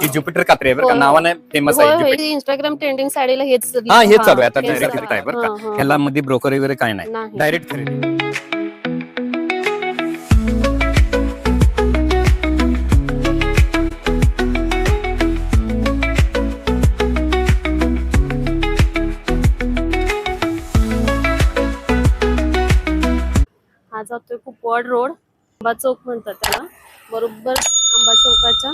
ही. Jupiter कात्री आहे बरं का? होय. नावाने फेमस आहे ज्युपिटर. इंस्टाग्राम ट्रेंडिंग साडीला हेच हा हेच चालू आहे. आता हेच डायरेक्ट चालू आहे बरं हा, का. हा. ह्याला मध्ये ब्रोकर वगैरे काय नाही. नाही. डायरेक्ट खरेदी. हा जातोय कुपवाड रोड. आंबा चौक म्हणतात त्याला. बरोबर आंबा चौकाच्या.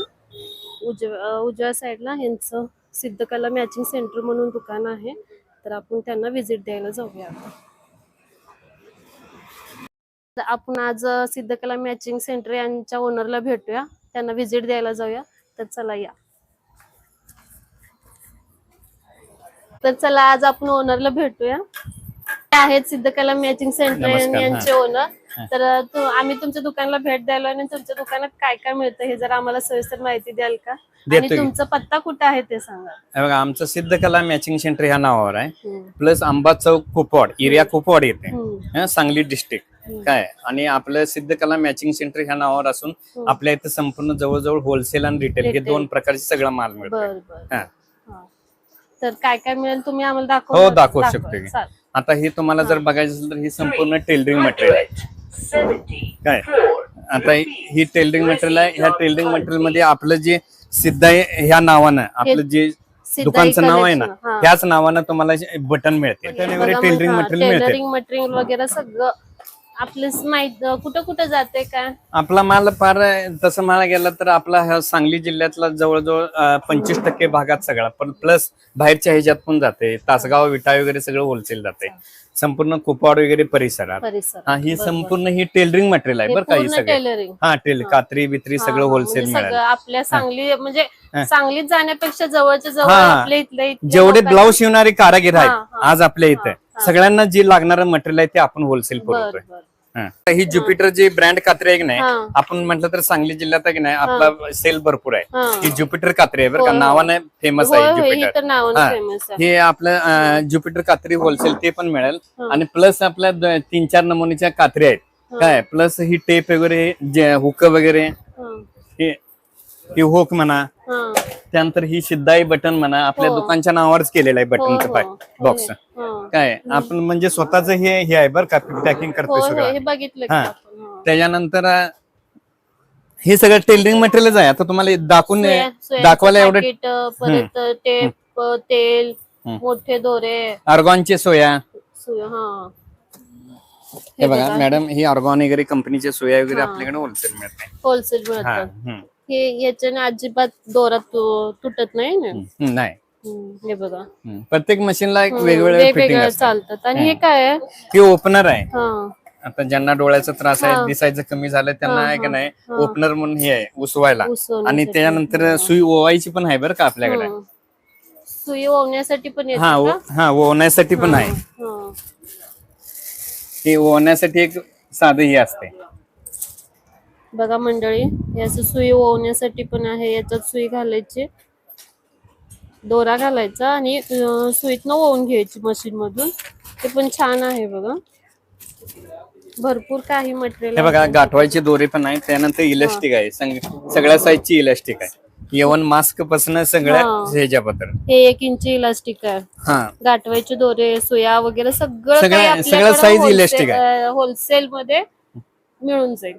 उजव्या उजव्या साईडला ह्यांचं सिद्धकला मॅचिंग सेंटर म्हणून दुकान आहे. तर आपण त्यांना व्हिजिट द्यायला जाऊया तर आपण आज सिद्धकला मॅचिंग सेंटर यांच्या ओनरला भेटूया. त्यांना व्हिजिट द्यायला जाऊया. तर चला या. तर चला आज आपण ओनरला भेटूया. आहेत सिद्धकला मॅचिंग सेंटर नमस्कार, हा. यांचे ओनर तर तु- आम्ही तुमच्या दुकानाला भेट द्यायला आणि तुमच्या दुकानात काय काय मिळतं हे जरा आम्हाला सविस्तर माहिती द्याल का आणि देतो की. तुमचा पत्ता कुठे आहे ते सांगा हे बघा आमचं सिद्धकला मॅचिंग सेंटर ह्या नावावर आहे हम्म. प्लस आंबा चौक कुपवाड एरिया कुपवाड येते हम्म. हं, सांगली डिस्ट्रिक्ट काय आणि आपलं सिद्धकला मॅचिंग सेंटर ह्या नावावर असून आपल्या इथं संपूर्ण जवळजवळ होलसेल आणि रिटेल हे Retail. दोन प्रकारचे सगळा माल मिळतो बर बर हा. हा. तर काय काय मिळेल तुम्ही आम्हाला दाखव हो दाखवू शकतो की चालेल. आता हे तुम्हाला जर बघायचं असेल तर ही संपूर्ण टेलरिंग मटेरियल आहे. काय? आता ही टेलरिंग मटेरियल आहे. ह्या टेलरिंग मटेरियलमध्ये आपलं जे सिद्ध आहे ह्या नावानं आपलं जे दुकानचं नाव आहे ना. त्याच नावानं तुम्हाला बटन मिळते. बटन वगैरे टेलरिंग मटेरियल मिळते. टेलरिंग मटेरियल वगैरे सगळं आपलं माहीत कुठं कुठं जाते काय? आपला माल फार तसं म्हणायला गेलं तर आपला सांगली जिल्ह्यातला जवळजवळ पंचवीस टक्के भागात सगळा. पण प्लस बाहेरच्या ह्याच्यात पण जाते तासगाव विटा वगैरे सगळं होलसेल जाते संपूर्ण कुपवाड वगैरे परिसरात. परिसर हा ही संपूर्ण ही टेलरिंग मटेरियल आहे बरं का ही सगळं. टेलरिंग हा टेल कात्री बित्री सगळं होलसेल म्हणजे सगळं मिळेल. आपल्या सांगली म्हणजे सांगलीत जाण्यापेक्षा जवळच्या जवळ हा. आपल्या इथल्या इथल्या जेवढे लोकांना- ब्लाऊज शिवणारे कारागीर हा, आहेत हा. आज आपल्या इथे. सगळ्यांना जे लागणारं मटेरियल आहे ते आपण होलसेल बर पुरवतोय. बर. हा. ही ज्युपिटर जी ब्रँड कात्री आहे की नाही. आपण म्हटलं तर सांगली जिल्ह्यात आहे की नाही आपला सेल भरपूर आहे हा ज्युपिटर कात्री आहे बरं का. नावाने फेमस आहे ही ज्युपिटर हा. हे आपलं ज्युपिटर कात्री होलसेल ते पण मिळेल आणि प्लस आपल्या तीन चार नमुन्याच्या कात्री आहेत काय प्लस ही टेप वगैरे जे हुक वगैरे हा. हे ही हुक म्हणा. त्यानंतर ही सिद्धाई बटन म्हणा आपल्या हो. दुकानच्या नावावरच केलेलं आहे बटनचं पाय हो. बॉक्स हा. काय आपण म्हणजे स्वतःच हे हे आहे बरं का पॅकिंग करतो होय होय सगळं. हे बघितलं. त्याच्यानंतर हे सगळं टेलरिंग मटेरियलच आहे. आता तुम्हाला दाखवून दाखवायला एवढं परत टेप तेल. मोठे दोरे. अर्गॉनचे सोया. सुया हा. हे बघा मॅडम ही अर्गॉन वगैरे कंपनीचे सोया वगैरे आपल्याकडे होलसेल मिळते होलसेल हम्म. हे याच्याने अजिबात दोरात तु- तुटत नाही ना? हम्म, नाही. हम्म, हे बघा. हम्म. प्रत्येक मशीनला एक वेगवेगळे फिटिंग वेगवेगळं असतं चालतात. आणि हे काय आहे? ही ओपनर आहे. हा. आता ज्यांना डोळ्याचा त्रास आहे दिसायचं कमी झालं त्यांना आहे की नाही ओपनर म्हणून हे आहे उसवायला. उसवण्यासाठी. आणि त्याच्यानंतर सुई ओवायची पण आहे बरं का आपल्याकडे. हं. सुई ओवण्यासाठी पण येते हा ओ- हा ओवण्यासाठी पण आहे. हा. ती ओवण्यासाठी एक साधं ही असते. बघा मंडळी असं सुई ओवण्यासाठी पण आहे याच्यात सुई घालायची. दोरा घालायचा आणि सुईतनं ओवून घ्यायची मशीन मधून. ते पण छान आहे बघा. भरपूर काही मटेरियल बघा गाठवायची दोरी पण आहे त्यानंतर इलास्टिक आहे. सगळ्या साईजची इलास्टिक आहे. येवन मास्कपासून सगळ्या हा. हे एक इंची इलास्टिक आहे. हा. गाठवायचे दोरे सुया वगैरे सगळं सगळ्या- size elastic wholesale- होलसेल मध्ये मिळून जाईल.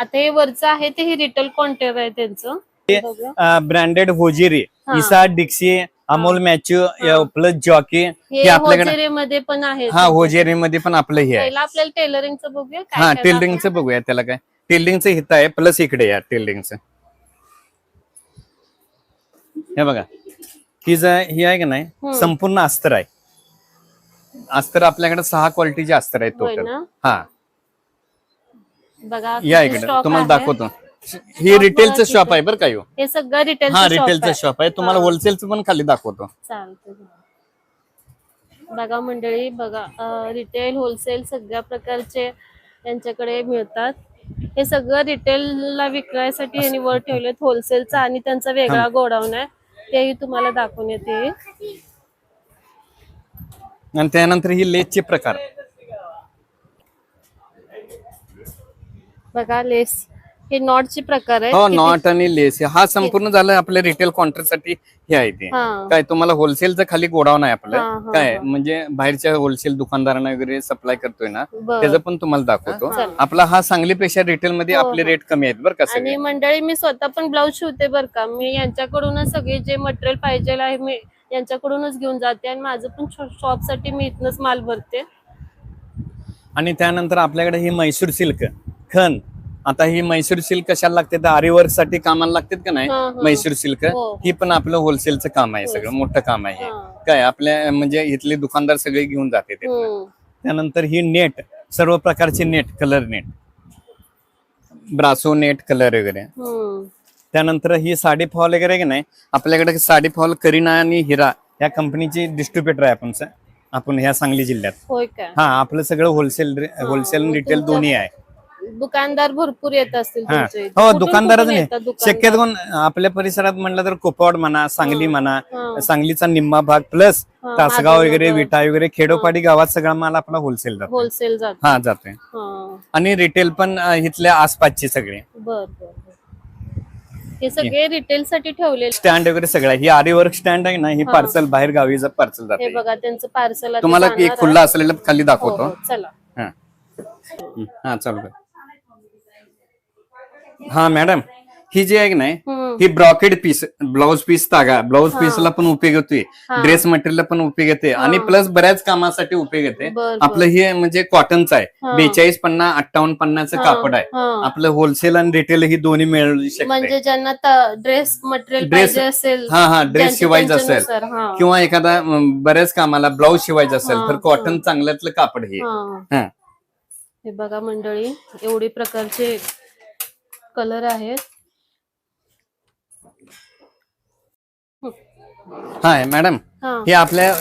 आता हे वरचं आहे ते हे रिटेल कॉन्टेर आहे त्यांचं. Branded hosiery. इसा Dixcy Amul Macho plus Jockey हे हे आपल्याकडे होजेरे मध्ये पण आहे हा होजेरी मध्ये पण आपलं हे आहे. पहिला आपल्याला टेलरिंगचं बघूया काय हा काय टेलरिंगचं बघूया त्याला काय. टेलरिंगचं हित आहे प्लस इकडे या टेलरिंगचं हे बघा. ही ज ही आहे का नाही? संपूर्ण अस्तर आहे. अस्तर आपल्याकडे सहा क्वालिटीचे अस्तर होय टोटल ना? हा. बघा या किती इकडे. stock तुम्हाला आहे. दाखवतो. ही रिटेलचं शॉप आहे बरं का ह्यो? हे सगळं रिटेल हा रिटेलचं शॉप आहे. तुम्हाला होलसेलचं पण खाली दाखवतो. चालतं बघा. मंडळी बघा रिटेल होलसेल सगळ्या प्रकारचे त्यांच्याकडे मिळतात. हे सगळं रिटेलला विकायसाठी यांनी वर ठेवलेत होलसेलचा आणि त्यांचा वेगळा गोडाऊन आहे. तेही तुम्हाला दाखवून येते. आणि त्यानंतर ही लेसचे प्रकार. बघा लेस हे नॉटचे प्रकार आहेत. हो किती- नॉट आणि लेस हा. संपूर्ण झालं आपल्या रिटेल साठी. हे आहे ते. हा. काय तुम्हाला होलसेलचं खाली गोडाऊन आहे हा, आपलं. हा, काय हा. म्हणजे बाहेरच्या होलसेल दुकानदारांना वगैरे सप्लाय करतोय ना बरं. त्याचं पण तुम्हाला दाखवतो. आपला हा सांगलीपेक्षा रिटेल मध्ये हो, आपले हो. रेट कमी आहेत बरं का आणि मंडळी मी स्वतः पण ब्लाऊज शिवते बरं का. मी यांच्याकडूनच सगळे जे मटेरियल पाहिजे आहे मी यांच्याकडूनच घेऊन जाते आणि माझं पण शॉपसाठी मी इथनच माल भरते. आणि त्यानंतर आपल्याकडे ही म्हैसूर सिल्क खन. आता ही म्हैसूर सिल्क कशाला लागते? तर आरीवर्कसाठी कामाला लागतात का नाही? हा, हा. म्हैसूर सिल्क. हो. ही. पण आपलं होलसेलचं काम आहे सगळं मोठं काम आहे हे. हा. काय आपल्या म्हणजे इथले दुकानदार सगळे घेऊन जाते हम्म. त्यानंतर ही नेट सर्व प्रकारचे net colour net. Brasso net colour वगैरे. त्यानंतर ही साडी फॉल वगैरे की नाही? आपल्याकडे साडी फॉल करीना आणि हिरा या कंपनीची डिस्ट्रीब्युटर आहे आपण आपण ह्या सांगली जिल्ह्यात. हा आपलं सगळं होलसेल होलसेल आणि रिटेल दोन्ही आहे. दुकानदार भरपूर येत असतील हा. तुमच्या इथे. हो कुठून दुकानदारच कुठून नाही. येतात दुकानदार? शक्यतो कोण आपल्या परिसरात म्हणलं तर कोपवाड म्हणा सांगली म्हणा हा. सांगलीचा निम्मा भाग प्लस हा, तासगाव वगैरे. विटा वगैरे खेडोपाडी गावात सगळा माल आपला होलसेल जातो. होलसेल जात. हा जातोय. हा. आणि रिटेल पण अं, इथल्या आसपासचे सगळे. बर बर बर. हे सगळे रिटेल साठी ठेवलेले. स्टँड वगैरे सगळं. ही आरीवर्क स्टँड आहे ना ही हा. पार्सल बाहेर गावी पार्सल हे जाते. बघा त्यांचं पार्सल तुम्हाला एक खुल्ला असलेलं खाली दाखवतो. हो, चला. हा. हं, हा. हा मॅडम ही जी आहे की नाही हम्म. ही ब्रॉकेड पीस ब्लाउज पीस तागा ब्लाउज हा. पीसला पण उपयोग येतोय हा. ड्रेस मटेरियल पण उपयोग येते आणि. प्लस बऱ्याच कामासाठी उपयोग येते. आपलं हे म्हणजे कॉटनचं आहे. बेचाळीस पन्नास अठ्ठावन्न पन्नासचं हा, कापड आहे. आपलं होलसेल आणि रिटेल ही दोन्ही मिळू शकते म्हणजे ज्यांना ड्रेस मटेरियल पाहिजे असेल हा हा ड्रेस शिवायचा असेल. किंवा एखादा बऱ्याच कामाला ब्लाऊज शिवायचा असेल तर. कॉटन चांगल्यातलं कापड हे बघा मंडळी एवढी प्रकारचे कलर आहेत. हाय मॅडम हा. आपल्या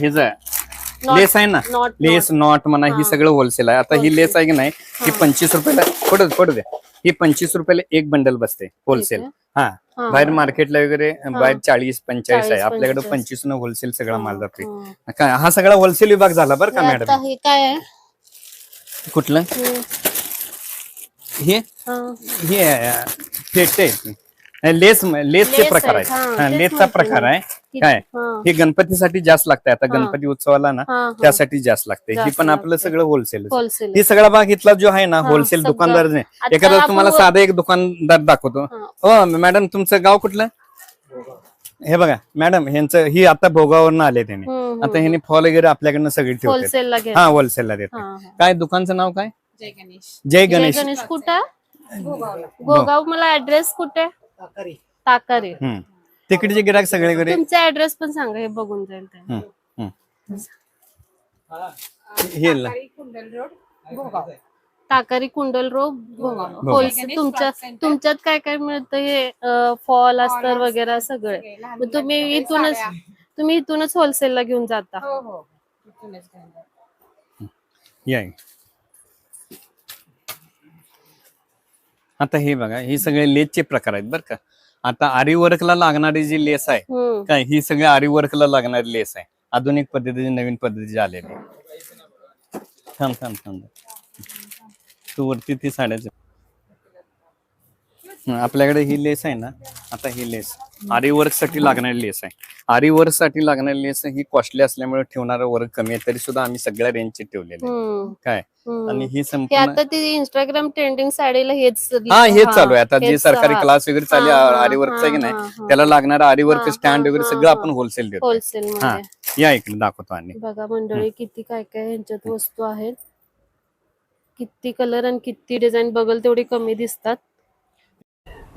हे Not- लेस आहे ना? लेस नॉट म्हणा ही सगळं होलसेल आहे. आता ही लेस आहे की नाही ही. पंचवीस रुपयाला पडू पडू दे ही पंचवीस रुपयाला एक बंडल बसते होलसेल? हा. बाहेर मार्केटला वगैरे बाहेर चाळीस पंचेचाळीस आहे. 40, आपल्याकडे 45. पंचवीस. न होलसेल सगळा माल जाते हा. काय हा सगळा होलसेल विभाग झाला बरं का मॅडम? काय कुठलं. हे हा. हे फेटे. लेस लेसचे लेस प्रकार आहे, हा, हा, तेच लेसचा प्रकार. आहे काय हा. हे गणपतीसाठी जास्त लागतंय आता हा. गणपती उत्सवाला ना हा, हा. त्यासाठी जास्त लागते ही जास्त पण आपलं. सगळं होलसेल होलसेल ही सगळा भाग इथला जो आहे ना हा, होलसेल सगळं. दुकानदार नाही आता एखादा आपण तुम्हाला साधा एक दुकानदार दाखवतो हा. हो मॅडम तुमचं गाव कुठलं हे बघा मॅडम ह्यांचं ही आता भोगावरनं आले त्यांनी हम्म, आता ह्यांनी फॉल वगैरे आपल्याकडनं सगळी ठेवतात होलसेलला घ्या हा होलसेलला देते हा, हा. काय दुकानचं नाव काय जय गणेश. जय जय गणेश. गणेश कुठं? गोगाव मला ऍड्रेस कुठे? ताकारे. हम्म. तिकडचे गिराक सगळे वगैरे? तुमचा ऍड्रेस पण सांगा हे बघून जाईल ते. हम्म, हम्म. हे ल- कुंडल रोड भोगाव ताकारी कुंडल रो भोगाव. होलसेल तुमच्या तुमच्यात काय काय मिळतं हे फॉल अस्तर वगैरे सगळे मग तुम्ही इथूनच तुम्ही इथूनच होलसेलला घेऊन जाता. हो हो. इथूनच घेऊन जा. या. आता हे बघा हे सगळे लेसचे प्रकार आहेत बरं का. आता आरी वर्कला लागणारी जी लेस आहे काय ही सगळी आरी वर्कला लागणारी लेस आहे. आधुनिक पद्धतीची नवीन पद्धतीची आलेली थांब थांब थांब. तू वरती ती साड्याच आपल्याकडे ही लेस आहे ना आता ही लेस आरी वर्कसाठी लागणारी लेस आहे आरी वर्कसाठी लागणारी लेस ही कॉस्टली असल्यामुळे ठेवणारा वर्क कमी आहे तरी सुद्धा आम्ही सगळ्या रेंजचे ठेवलेले आहे. हम्म काय. आणि ही हे संपूर्ण आता ते इंस्टाग्राम ट्रेंडिंग साडीला हेच हा हेच चालू आहे आता जे सरकारी. क्लास वगैरे चालू हा, आरी वर्कचं की नाही. त्याला लागणारा आरी वर्क हा, स्टँड वगैरे हा, सगळं हा. आपण होलसेल देतो होलसेल हा मध्ये या इकडे दाखवतो आणि बघा मंडळी किती काय काय यांच्यात वस्तू आहेत किती कलर आणि किती डिझाईन बघल तेवढी कमी दिसतात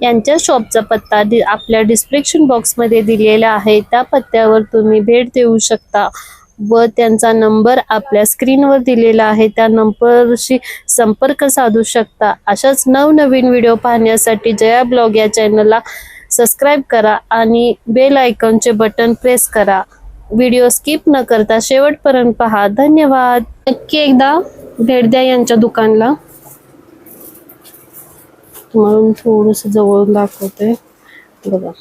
यांच्या शॉपचा पत्ता दि- आपल्या डिस्क्रिप्शन बॉक्समध्ये दिलेला आहे. त्या पत्त्यावर तुम्ही भेट देऊ शकता व त्यांचा नंबर आपल्या स्क्रीनवर दिलेला आहे. त्या नंबरशी संपर्क साधू शकता. अशाच नवनवीन व्हिडिओ पाहण्यासाठी जया ब्लॉग या चॅनलला सबस्क्राईब करा आणि बेल आयकॉनचे बटन प्रेस करा. व्हिडिओ स्किप न करता शेवटपर्यंत पहा. धन्यवाद. नक्की एकदा भेट द्या यांच्या दुकानला. तुम्हाला थोडस जवळून दाखवते. बघा.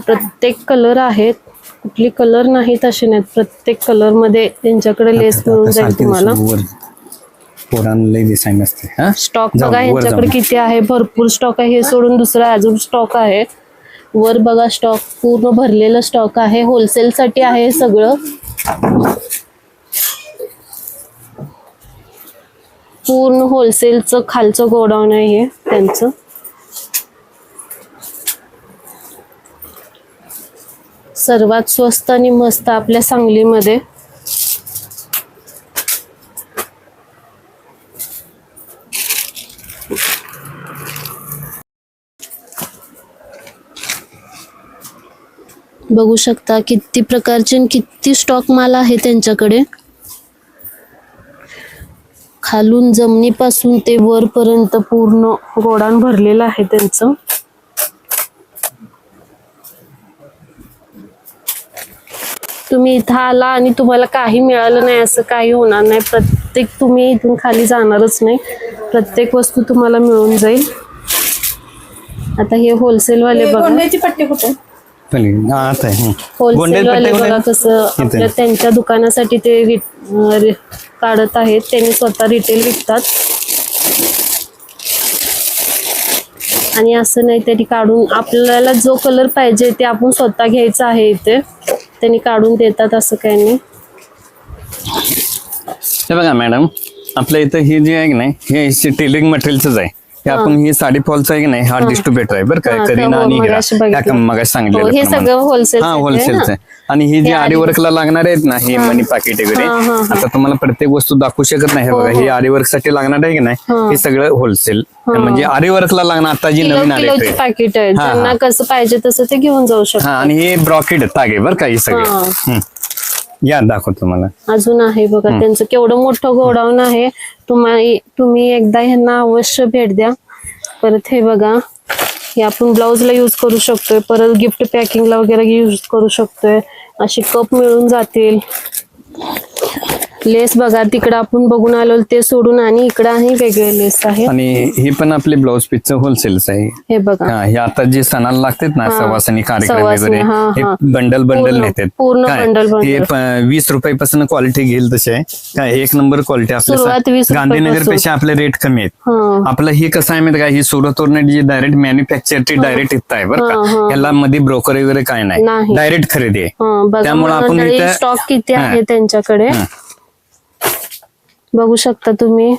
प्रत्येक कलर आहेत. कुठली कलर नाहीत असे नाहीत. प्रत्येक कलरमध्ये त्यांच्याकडे लेस मिळून जाईल तुम्हाला. हा? स्टॉक बघा यांच्याकडे. किती आहे. भरपूर स्टॉक आहे. हे सोडून दुसरा अजून स्टॉक आहे. वर बघा स्टॉक पूर्ण भरलेलं स्टॉक आहे. होलसेल साठी आहे सगळं. पूर्ण होलसेलचं खालचं गोडाऊन आहे हे त्यांचं. सर्वात स्वस्त आणि मस्त आपल्या सांगलीमध्ये. बघू शकता किती प्रकारचे आणि किती स्टॉक माल आहे त्यांच्याकडे. खालून जमिनीपासून ते वरपर्यंत पूर्ण गोडाऊन भरलेलं आहे त्यांचं. तुम्ही इथं आला आणि तुम्हाला काही मिळालं नाही असं काही होणार नाही. प्रत्येक तुम्ही इथून खाली जाणारच नाही. प्रत्येक वस्तू तुम्हाला मिळून जाईल. आता हे होलसेल वाले बघा. पट्टी कुठे? चल, हा, आता आहे, हं. होलसेल गोंड्यात वाले पट्टे बघा कुठे? कसं इथे. आपल्या त्यांच्या दुकानासाठी ते रि- अं, रि- काढत आहेत. त्यांनी स्वतः रिटेल विकतात. आणि असं नाही तरी काढून आपल्याला जो कलर पाहिजे ते आपण स्वतः घ्यायचं आहे इथे. त्यांनी काढून देतात असं काही नाही. हे बघा मॅडम आपल्या इथं हे जे आहे की नाही हे टेलिंग मटेरियलच आहे. हे. आपण ही साडी फॉलचं आहे की नाही हा डिस्ट्रीब्युटर आहे. बरं हा, काय करीना हो, आणि हिरा. बघितलं. ह्या मग हो, सांगितलेलं हे. सगळं होलसेल हा होलसेलचं आहे आणि ही जी हे आरी वर्कला लागणार आहेत ना हे मनी पाकिट वगैरे हा, हा, हा. आता तुम्हाला प्रत्येक वस्तू दाखवू शकत नाही. हे बघा हे आरी वर्कसाठी लागणार आहे की नाही हे. सगळं होलसेल म्हणजे आरी वर्कला लागणार आता जी किलो नवीन आले किलोची पॅकेट आहे. हा, हा. कसं पाहिजे तसं ते घेऊन जाऊ शकतात. हा आणि हे ब्रॉकेट तागे बरं का हे सगळे. हा. हं. या दाखवतो तुम्हाला. अजून आहे बघा त्यांचं केवढं मोठं गोडाऊन आहे. तुम्हाला तुम्ही एकदा ह्यांना अवश्य भेट द्या. परत हे बघा हे आपण ब्लाऊजला यूज करू शकतोय. परत गिफ्ट पॅकिंगला वगैरे यूज करू शकतोय. असे कप मिळून जातील. लेस बघा तिकडं आपण बघून आलो ते सोडून आणि इकडं आणि वेगळे लेस आहे आणि हे पण आपले ब्लाऊज पीसचं होलसेलच आहे हे बघा हा हे आता जे सणाला लागतात ना सवासनी कार्यक्रम वगैरे हा, हे हा. बंडल बंडल पूर्ण- नेतात पूर्ण काय? बंडल. हे प- वीस रुपयापासून क्वालिटी घेईल तसे आहे. काय एक नंबर क्वालिटी सुरुवात वीस गांधीनगर रुपयापासून. पेक्षा आपले रेट कमी आहेत हा आपलं हे कसं आहे माहिती का ही सुरत वरून जी डायरेक्ट मॅन्युफॅक्चरची डायरेक्ट इथं आहे बरं हा, का. याला मध्ये ब्रोकर वगैरे काय नाही नाही. डायरेक्ट खरेदी आहे हा बघा त्यामुळे आपण मंडळी इथं- स्टॉक किती हा. आहे त्यांच्याकडे. बघू शकता तुम्ही.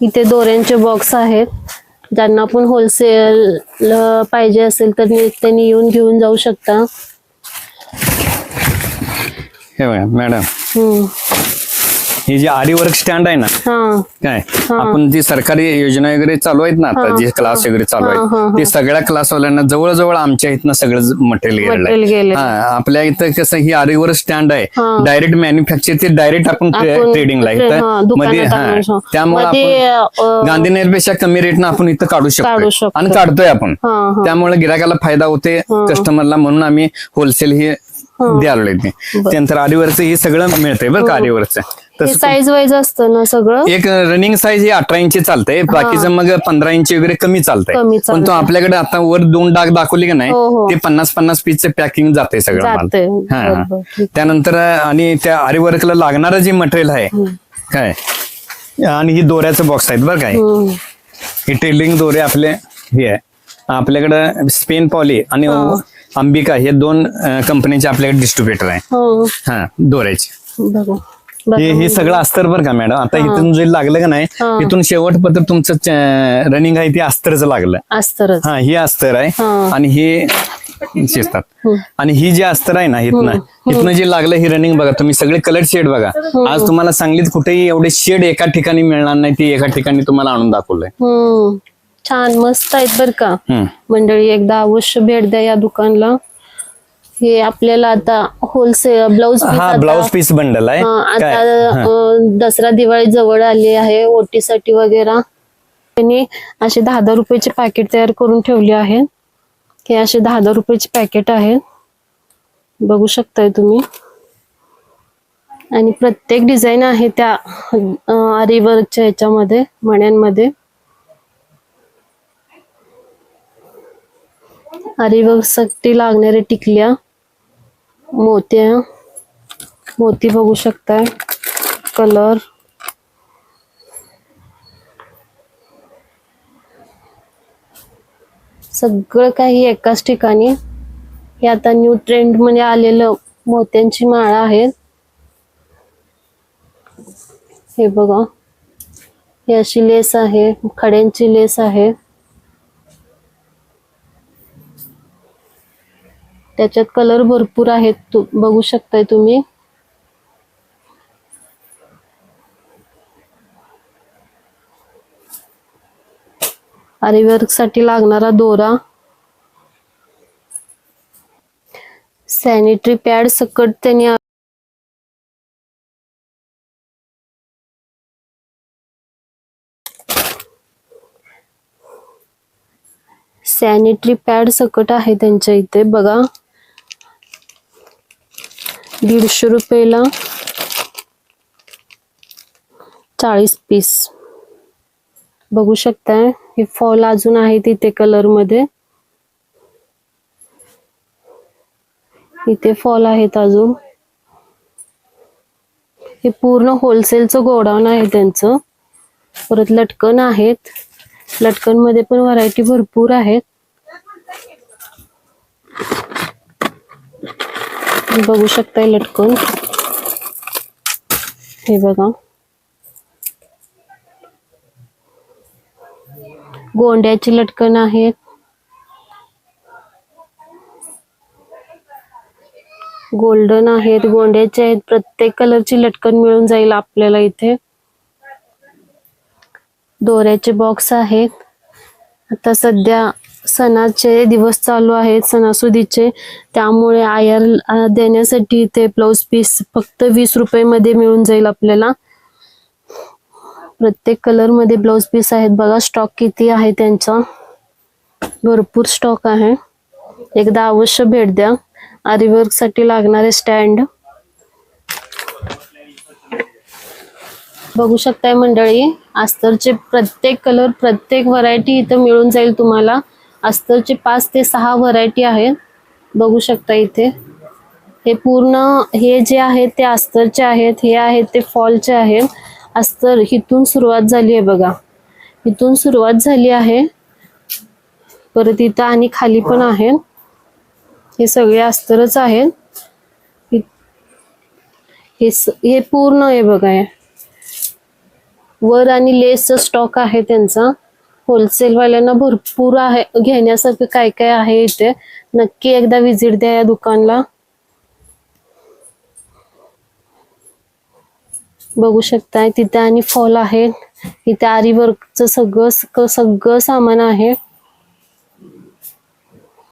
इथे दोऱ्यांचे बॉक्स आहेत. ज्यांना पण होलसेल पाहिजे असेल तर त्यांनी येऊन घेऊन जाऊ शकता. हे बघा मॅडम. हम्म. ही जी आरी वर्क स्टँड आहे ना हा. काय? आपण जी सरकारी योजना वगैरे चालू आहेत ना आता जे क्लास वगैरे चालू आहेत ते सगळ्या क्लासवाल्यांना जवळजवळ आमच्या इथनं सगळं मटेरियल गेलेलं आहे. हा, आपल्या इथं कसं ही आरीवर स्टँड आहे. डायरेक्ट मॅन्युफॅक्चर ते डायरेक्ट आपण आपण ट्रेडिंगला हा, इथं दुकानात मध्ये हा आणून त्यामुळे आपण अं, गांधीनगरपेक्षा कमी रेटनं आपण इथं काढू काढू शकतो शकतो. आणि काढतोय आपण. हा हा. त्यामुळे गिराकाला फायदा होते कस्टमरला म्हणून आम्ही होलसेल हे द्यायला ते त्यानंतर आरीवरचं हे सगळं मिळतंय बरं का आरीवरचं तसं साईज वाईज असतं ना सगळं? एक रनिंग साईज ही अठरा इंची चालतंय बाकीचं मग पंधरा इंची वगैरे कमी चालतंय. कमी पण तो चालतंय. आपल्याकडे आता वर दोन डाग दाखवले की नाही हो, हो. ते पन्नास पन्नास पीसचं पॅकिंग जाते सगळं माल. जातंय. हा, हा. बरोबर, ठीक. त्यानंतर आणि त्या आरीवर्कला लागणारं जे मटेरियल आहे काय? आणि ही दोऱ्याचं बॉक्स आहेत बरं काय? हम्म. हे टेलिंग दोरे आपले हे आहे. आपल्याकडं स्पेन पॉली आणि अंबिका हे दोन कंपनीचे आपल्याकडे डिस्ट्रीब्युटर आहे. हो. हा दोऱ्याचे. बघा. हे हे सगळं अस्तर बरं का मॅडम? आता इथून जे लागलं का नाही. इथून शेवटपर्यंत तुमचं रनिंग आहे ते अस्तरचं लागलं. हा हे अस्तर आहे. आणि हे शिजतात. आणि ही जी अस्तर आहे ना इथनं इथनं जे लागलं हे रनिंग बघा तुम्ही सगळे कलर शेड बघा. आज तुम्हाला सांगलीत कुठेही एवढे शेड एका ठिकाणी मिळणार नाही ते एका ठिकाणी तुम्हाला आणून दाखवलंय. छान मस्त आहेत बर का. मंडळी एकदा अवश्य भेट द्या या दुकानला. हे आपल्याला आता होलसेल ब्लाऊज हा ब्लाउज पीस बंडल आहे. आता दसरा दिवाळी जवळ आली आहे ओटीसाठी वगैरे. त्यांनी असे दहा दहा रुपयाचे पॅकेट तयार करून ठेवले आहेत. हे असे दहा दहा रुपयाचे पॅकेट आहेत. बघू शकताय तुम्ही. आणि प्रत्येक डिझाईन आहे त्या आरीवर्कच्या ह्याच्यामध्ये मण्यांमध्ये. आरीवर्कसाठी लागणाऱ्या टिकल्या. मोत्या मोती बघू शकताय. कलर सगळं काही एकाच ठिकाणी. हे आता न्यू ट्रेंडमध्ये आलेलं मोत्यांची माळा आहेत. हे बघा. ही अशी लेस आहे खड्यांची लेस आहे. त्याच्यात कलर भरपूर आहेत. बघू शकताय तुम्ही. आरीवर्कसाठी लागणारा दोरा. सॅनिटरी पॅड सकट त्यांनी सॅनिटरी पॅड सकट आहे त्यांच्या इथे. बघा. दीडशे रुपयेला चाळीस पीस. बघू शकताय हे फॉल अजून आहे तिथे कलरमध्ये. इथे फॉल आहेत अजून. हे पूर्ण होलसेलचं गोडाऊन आहे त्यांचं. परत लटकन आहेत. लटकनमध्ये पण व्हरायटी भरपूर आहेत. बघू शकताय लटकन. हे बघा. गोंड्याची लटकन आहेत गोल्डन आहेत गोंड्याचे आहेत. प्रत्येक कलरची लटकन मिळून जाईल आपल्याला इथे. दोऱ्याचे बॉक्स आहेत. आता सध्या सणाचे दिवस चालू आहेत सणासुदीचे. त्यामुळे आयर देण्यासाठी इथे ब्लाऊज पीस फक्त वीस रुपये मध्ये मिळून जाईल आपल्याला. प्रत्येक कलरमध्ये ब्लाऊज पीस आहेत. बघा स्टॉक किती आहे त्यांचा. भरपूर स्टॉक आहे. एकदा अवश्य भेट द्या. आरीवर्कसाठी लागणारे स्टँड. बघू शकताय मंडळी अस्तरचे प्रत्येक कलर प्रत्येक व्हरायटी इथं मिळून जाईल तुम्हाला. अस्तरचे पाच ते सहा व्हरायटी आहेत. बघू शकता इथे. हे पूर्ण हे जे आहेत ते अस्तरचे आहेत हे आहेत ते फॉलचे आहेत. अस्तर इथून सुरुवात झाली आहे बघा. इथून सुरुवात झाली आहे. परत इथं आणि खाली पण आहे हे सगळे अस्तरच आहेत. हे हे पूर्ण आहे बघा. वर आणि लेसचा स्टॉक आहे त्यांचा. होलसेल वाल्यांना भरपूर आहे. घेण्यासारखं काय काय आहे इथे? नक्की एकदा व्हिजिट द्या या दुकानला. बघू शकताय तिथे आणि फॉल आहे. इथे आरी वर्कचं सगळं सगळं सामान आहे.